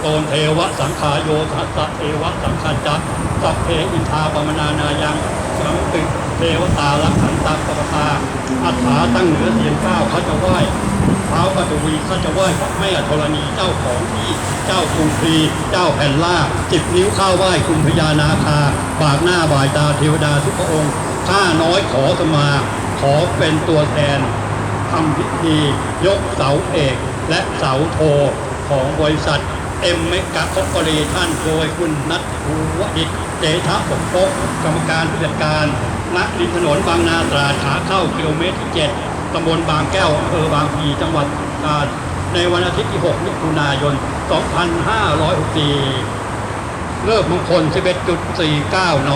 โตนเทวะสังขายโยทัสสะเทวะสังขาจักสัพเพอินทาปมนานายังสังติเทวตาลักขันตักปปทาอัฏฐาตั้งเหนือเสียงก้าวเขาจะไหว้เท้าปัตวีเขาจะไหว้พระแม่ธรณีเจ้าของที่เจ้ากรุงพรีเจ้าแผ่นล่าจิบนิ้วข้าวไหว้คุณพญานาคาปากหน้าบ่ายตาเทวดาทุกพระองค์ข้าน้อยขอสมาขอเป็นตัวแทนทำพิธียกเสาเอกและเสาโทของบริษัท เอ็มเมกะคอร์ปอเรชั่นโดยคุณนัทภูวดิษฐ์เจทะปกปกกรรมการผู้จัดการณริมถนนบางนาตราดขาเข้ากิโลเมตรที่7ตำบลบางแก้วอำเภอบางพลีจังหวัดตราดในวันอาทิตย์ที่ 6 มิถุนายน 2564 เลิกมงคล 11.49 น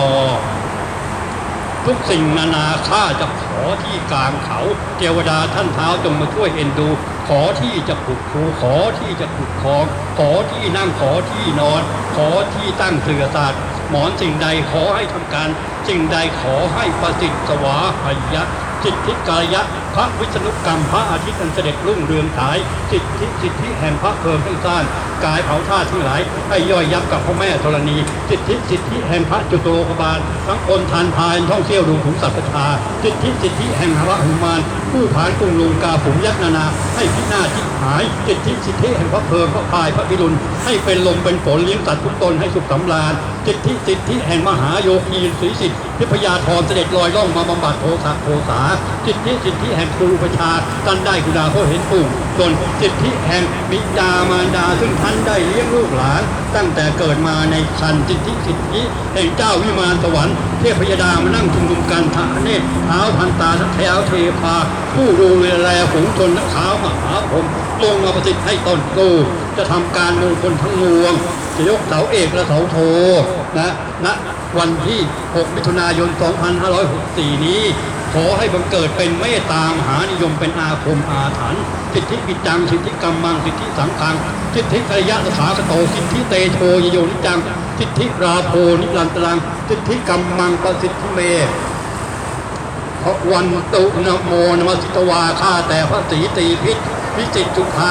ทุกสิ่งนานาข้าจะขอที่กลางเขา เทวดาท่านเท้าจงมาช่วยเอ็นดู ขอที่จะปลุกครูขอที่จะปลุกคอง ขอที่นั่งขอที่นอน ขอที่ตั้งเสือศาสตร์หมอนสิ่งใดขอให้ทำการ สิ่งใดขอให้ประสิทธิ์สวาหยะสิทธิกายะ พระวิษณุกรรมพระอาทิตย์อันเสด็จรุ่งเรืองฉายสิทธิสิทธิแห่งพระเพลิงทั้งซ่านกายเผาธาตุทั้งหลายให้ย่อยยับกับพระแม่ธรณีสิทธิสิทธิแห่งพระจุตโลกบาล ทั้งคนทานพายท่องเที่ยวดูถุงสัตว์ประชาสิทธิสิทธิแห่งพระหุมานผู้ผานกรุงลุงกาฝูงยักษ์นานาให้พิหน้าทิหายสิทธิสิทธิแห่งพระเพลิงพระพายพระพิรุณให้เป็นลมเป็นฝนเลี้ยงสัตว์ทุกตนให้สุขสำราญสิทธิสิทธิแห่งมหาโยคีศรีสิทธิทิพยาธรเสด็จลอยล่องมาบำบัดโทสะโทสาสิทธิสิทธิแห่งครูประชาท่านได้กุณาเขาเห็นปุ่จนสิทธิแห่งบิดามารดาซึ่งท่านได้เลี้ยงลูกหลานตั้งแต่เกิดมาในคันสิทธิสิทธิแห่งเจ้าวิมานสวรรค์เทพยดามานั่งชุมนุมกันทาเนตรเท้าพันตาทัแถวเทพา ผู้ดูแลฝูงชนนักขาวมหาพรหมลงมาประสิทธิ์ให้ตนโตจะทำการมงคลทั้งมวงจะยกเสาเอกและเสาโทนะณวันที่ 6มิถุนายน 2564 นี้ ขอให้บังเกิดเป็นเมตตามหานิยมเป็นอาคมอาถรรพ์สิทธิปิจัง สิทธิกรรมัง สิทธิสังขัง สิทธิกริยะสาคโต สิทธิเตโชยโยนิจัง สิทธิราโพนิรันตรัง สิทธิกรรมังประสิทธิเมพระวันตุนโมนมสิตวาข้าแต่พระศรีตรีพิษพิจิตรจุฑา